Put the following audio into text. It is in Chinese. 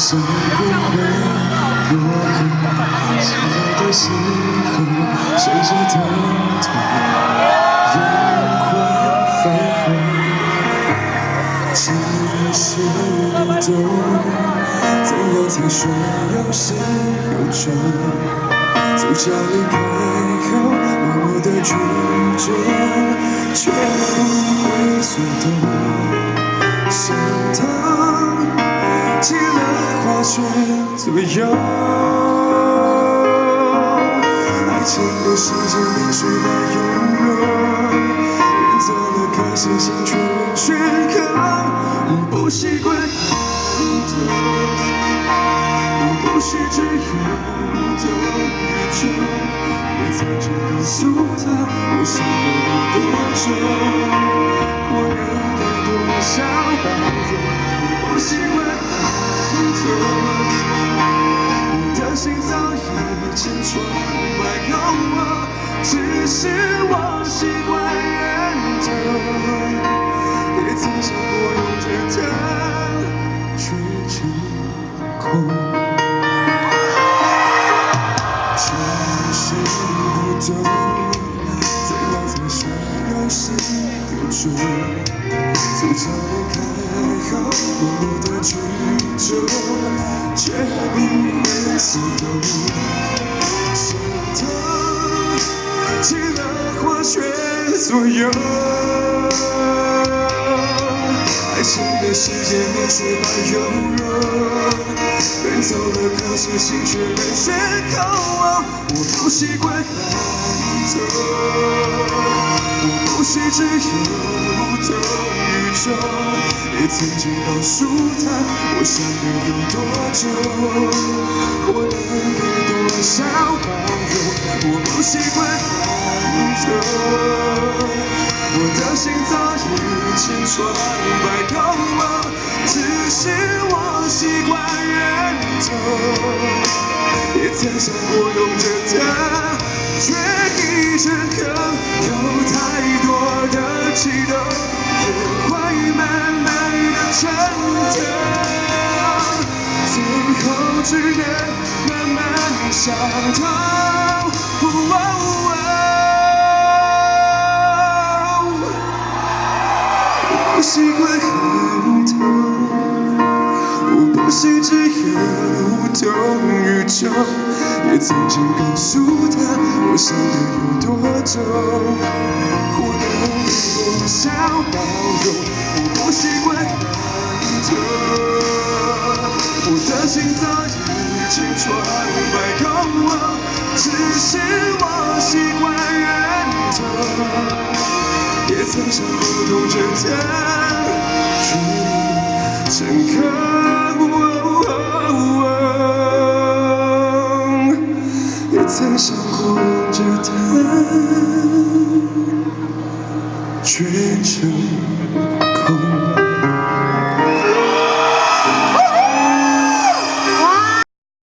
想过会落空，小的时候，谁说偷偷眼眶泛红，只是不懂，怎样才算有始有终？就叫离开后，默默的拒绝，却不了化学作用，爱情的世界里水把涌融，人走了开始心却仍缺口，不习惯疼痛，不是只有无动于衷，也曾经告诉他我想的有多重，我能给多少包容，不习惯。我的心早已千疮百孔，只是我习惯忍痛，也曾想过从早离开后，默默的去。却不会心动，心疼起了化学作用。爱情的世界里雪花涌融，人走了，可是心却仍缺口。我不习惯疼痛，我不是只有无动于衷。也曾经告诉他，我想的有多重，我能给多少包容。我不习惯放纵，我的心早已千疮百孔，只是我习惯忍痛。也曾想过拥着它，却一声哼，有太多的激动，越快慢慢。真的，最后只能慢慢伤痛。我不习惯很痛，我不是只有无动于衷，也曾经告诉他我想的有多重，我能多少包容？我不习惯。我的心早已千疮百孔，只是我习惯忍痛，也曾想过用着它去成空，也曾想过用着倔强